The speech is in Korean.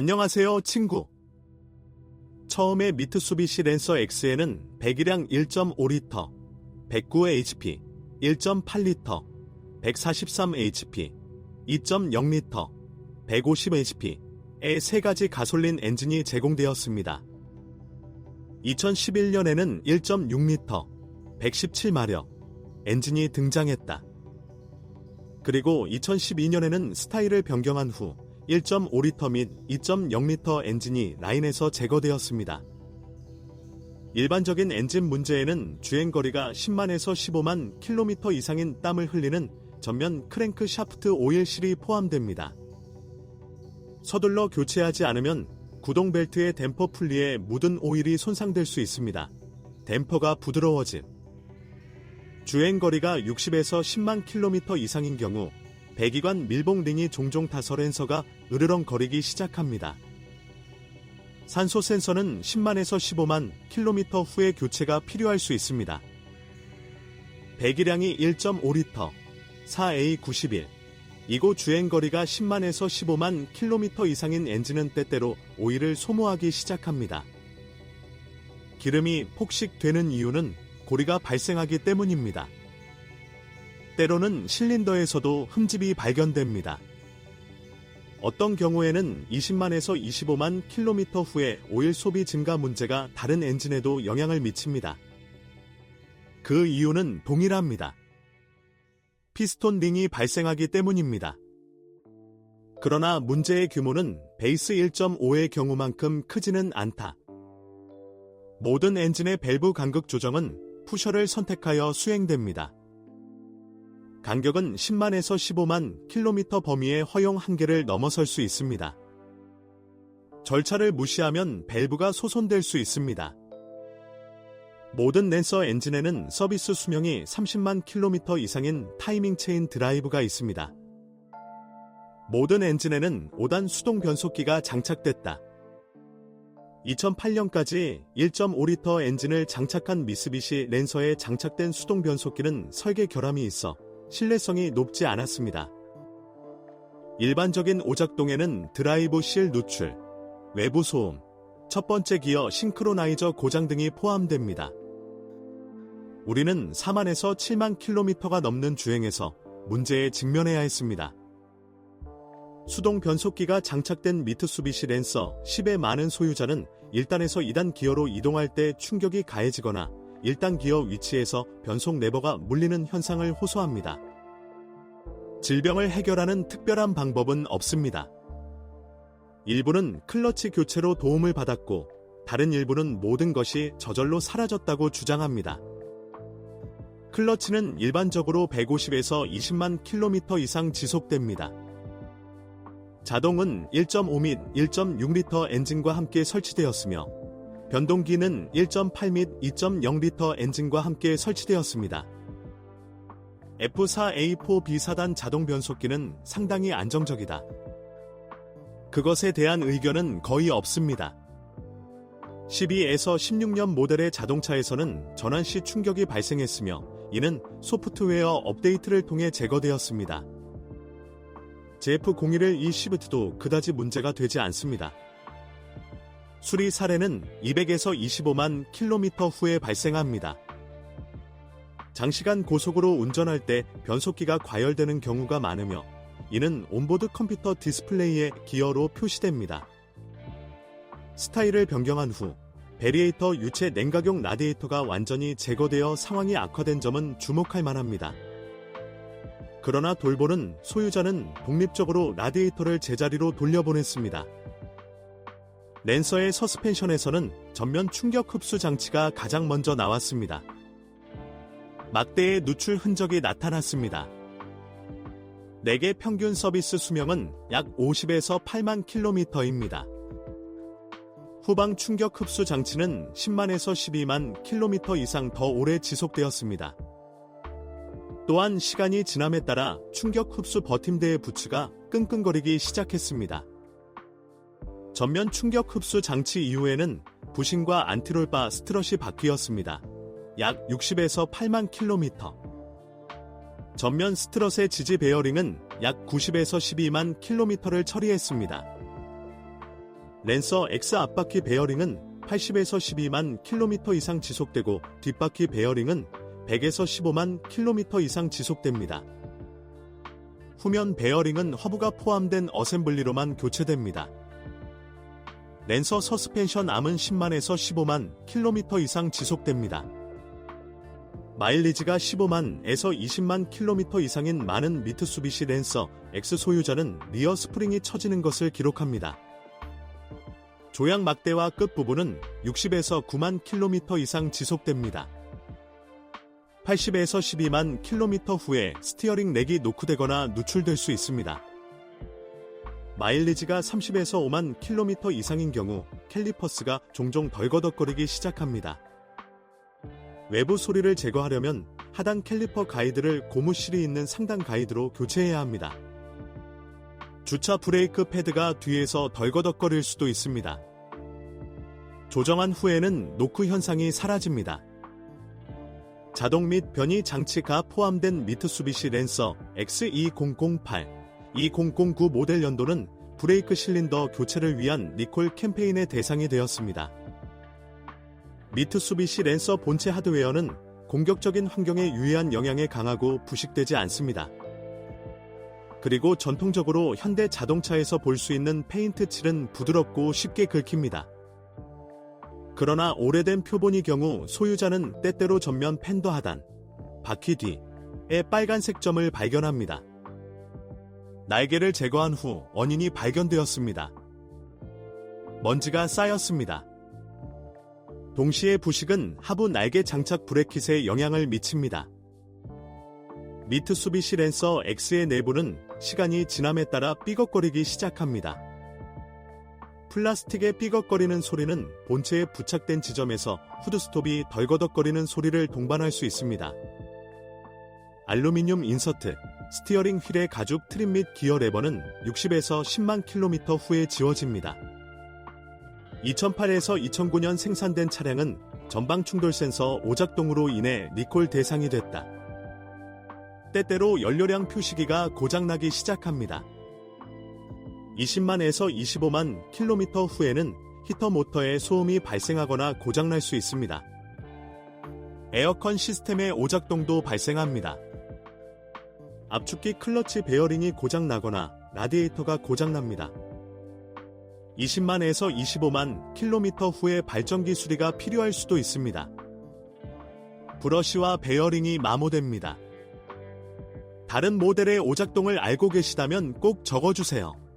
안녕하세요, 친구. 처음에 미트수비시 랜서 X에는 배기량 1.5리터, 109HP, 1.8리터, 143HP, 2.0리터, 150HP의 세 가지 가솔린 엔진이 제공되었습니다. 2011년에는 1.6리터, 117마력 엔진이 등장했다. 그리고 2012년에는 스타일을 변경한 후 1.5리터 및 2.0리터 엔진이 라인에서 제거되었습니다. 일반적인 엔진 문제에는 주행거리가 10만에서 15만 킬로미터 이상인 땀을 흘리는 전면 크랭크 샤프트 오일 실이 포함됩니다. 서둘러 교체하지 않으면 구동 벨트의 댐퍼 풀리에 묻은 오일이 손상될 수 있습니다. 댐퍼가 부드러워짐. 주행거리가 60에서 10만 킬로미터 이상인 경우 배기관 밀봉 링이 종종 타서 랜서가 으르렁거리기 시작합니다. 산소 센서는 10만에서 15만 킬로미터 후에 교체가 필요할 수 있습니다. 배기량이 1.5리터, 4A91. 이고 주행거리가 10만에서 15만 킬로미터 이상인 엔진은 때때로 오일을 소모하기 시작합니다. 기름이 폭식되는 이유는 고리가 발생하기 때문입니다. 때로는 실린더에서도 흠집이 발견됩니다. 어떤 경우에는 20만에서 25만 킬로미터 후에 오일 소비 증가 문제가 다른 엔진에도 영향을 미칩니다. 그 이유는 동일합니다. 피스톤 링이 발생하기 때문입니다. 그러나 문제의 규모는 베이스 1.5의 경우만큼 크지는 않다. 모든 엔진의 밸브 간극 조정은 푸셔를 선택하여 수행됩니다. 간격은 10만에서 15만 킬로미터 범위의 허용 한계를 넘어설 수 있습니다. 절차를 무시하면 밸브가 소손될 수 있습니다. 모든 랜서 엔진에는 서비스 수명이 30만 킬로미터 이상인 타이밍 체인 드라이브가 있습니다. 모든 엔진에는 5단 수동 변속기가 장착됐다. 2008년까지 1.5리터 엔진을 장착한 미쓰비시 랜서에 장착된 수동 변속기는 설계 결함이 있어 신뢰성이 높지 않았습니다. 일반적인 오작동에는 드라이브 실 누출, 외부 소음, 첫 번째 기어 싱크로나이저 고장 등이 포함됩니다. 우리는 4만에서 7만 킬로미터가 넘는 주행에서 문제에 직면해야 했습니다. 수동 변속기가 장착된 미트수비시 랜서 10의 많은 소유자는 1단에서 2단 기어로 이동할 때 충격이 가해지거나 1단 기어 위치에서 변속 레버가 물리는 현상을 호소합니다. 질병을 해결하는 특별한 방법은 없습니다. 일부는 클러치 교체로 도움을 받았고 다른 일부는 모든 것이 저절로 사라졌다고 주장합니다. 클러치는 일반적으로 150에서 20만 킬로미터 이상 지속됩니다. 자동은 1.5 및 1.6리터 엔진과 함께 설치되었으며 변동기는 1.8 및 2.0리터 엔진과 함께 설치되었습니다. F4A4B4단 자동 변속기는 상당히 안정적이다. 그것에 대한 의견은 거의 없습니다. 12에서 16년 모델의 자동차에서는 전환 시 충격이 발생했으며 이는 소프트웨어 업데이트를 통해 제거되었습니다. JF01의 이 시프트도 그다지 문제가 되지 않습니다. 수리 사례는 200에서 25만 킬로미터 후에 발생합니다. 장시간 고속으로 운전할 때 변속기가 과열되는 경우가 많으며 이는 온보드 컴퓨터 디스플레이에 기어로 표시됩니다. 스타일을 변경한 후 베리에이터 유체 냉각용 라디에이터가 완전히 제거되어 상황이 악화된 점은 주목할 만합니다. 그러나 돌보는 소유자는 독립적으로 라디에이터를 제자리로 돌려보냈습니다. 랜서의 서스펜션에서는 전면 충격 흡수 장치가 가장 먼저 나왔습니다. 막대의 누출 흔적이 나타났습니다. 4개 평균 서비스 수명은 약 50에서 8만 킬로미터입니다. 후방 충격 흡수 장치는 10만에서 12만 킬로미터 이상 더 오래 지속되었습니다. 또한 시간이 지남에 따라 충격 흡수 버팀대의 부츠가 끙끙거리기 시작했습니다. 전면 충격 흡수 장치 이후에는 부신과 안티롤바 스트럿이 바뀌었습니다. 약 60에서 8만 킬로미터. 전면 스트럿의 지지 베어링은 약 90에서 12만 킬로미터를 처리했습니다. 랜서 X 앞바퀴 베어링은 80에서 12만 킬로미터 이상 지속되고 뒷바퀴 베어링은 100에서 15만 킬로미터 이상 지속됩니다. 후면 베어링은 허브가 포함된 어셈블리로만 교체됩니다. 랜서 서스펜션 암은 10만에서 15만 킬로미터 이상 지속됩니다. 마일리지가 15만에서 20만 킬로미터 이상인 많은 미트수비시 랜서 X 소유자는 리어 스프링이 처지는 것을 기록합니다. 조향 막대와 끝부분은 60에서 9만 킬로미터 이상 지속됩니다. 80에서 12만 킬로미터 후에 스티어링 렉이 노크되거나 누출될 수 있습니다. 마일리지가 30에서 5만 킬로미터 이상인 경우 캘리퍼스가 종종 덜거덕거리기 시작합니다. 외부 소리를 제거하려면 하단 캘리퍼 가이드를 고무실이 있는 상단 가이드로 교체해야 합니다. 주차 브레이크 패드가 뒤에서 덜거덕거릴 수도 있습니다. 조정한 후에는 노크 현상이 사라집니다. 자동 및 변이 장치가 포함된 미트수비시 랜서 X2008, 2009 모델 연도는 브레이크 실린더 교체를 위한 리콜 캠페인의 대상이 되었습니다. 미트수비시 랜서 본체 하드웨어는 공격적인 환경에 유의한 영향에 강하고 부식되지 않습니다. 그리고 전통적으로 현대 자동차에서 볼 수 있는 페인트 칠은 부드럽고 쉽게 긁힙니다. 그러나 오래된 표본의 경우 소유자는 때때로 전면 팬더 하단, 바퀴 뒤에 빨간색 점을 발견합니다. 날개를 제거한 후 원인이 발견되었습니다. 먼지가 쌓였습니다. 동시에 부식은 하부 날개 장착 브레킷에 영향을 미칩니다. 미트수비시 랜서 X의 내부는 시간이 지남에 따라 삐걱거리기 시작합니다. 플라스틱의 삐걱거리는 소리는 본체에 부착된 지점에서 후드스톱이 덜거덕거리는 소리를 동반할 수 있습니다. 알루미늄 인서트, 스티어링 휠의 가죽 트림 및 기어 레버는 60에서 10만 킬로미터 후에 지워집니다. 2008에서 2009년 생산된 차량은 전방 충돌 센서 오작동으로 인해 리콜 대상이 됐다. 때때로 연료량 표시기가 고장나기 시작합니다. 20만에서 25만 킬로미터 후에는 히터 모터에 소음이 발생하거나 고장날 수 있습니다. 에어컨 시스템의 오작동도 발생합니다. 압축기 클러치 베어링이 고장나거나 라디에이터가 고장납니다. 20만에서 25만 킬로미터 후에 발전기 수리가 필요할 수도 있습니다. 브러쉬와 베어링이 마모됩니다. 다른 모델의 오작동을 알고 계시다면 꼭 적어주세요.